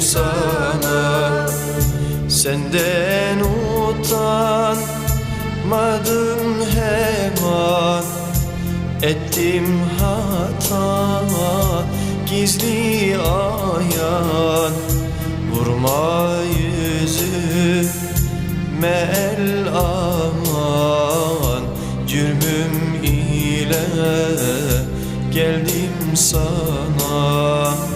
sana. Senden utanmadım hemen. Ettim hata gizli ayan. Vurma yüzüme el aman. Cürmüm ile geldim sana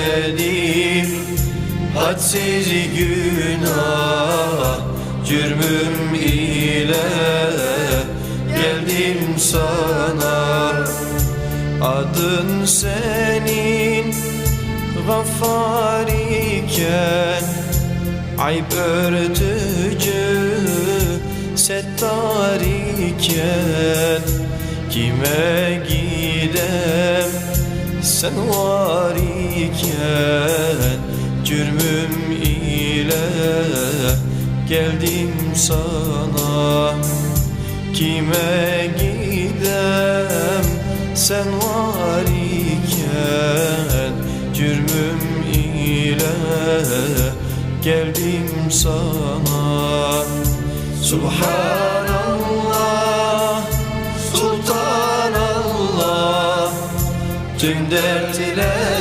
hadsiz günah Cürmüm ile geldim sana. Adın senin gaffar iken Ayıp örtücü settar iken Kime gidem? Sen var iken geldim sana. Kime gidem? Sen var iken Cürmüm ile geldim sana. Subhanallah Sultanallah. Tüm dertlere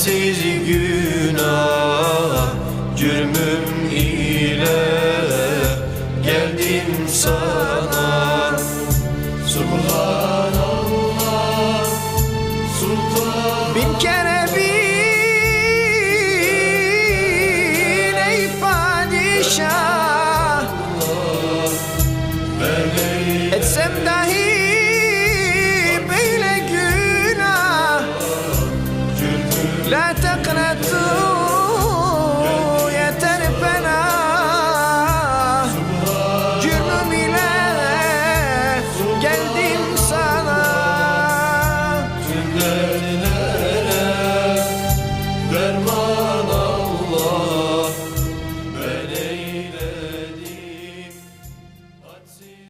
sensiz günah. Cürmüm ile geldim sana. Subhanallah Sultan. Bin kere bin ey padişah. Etsem de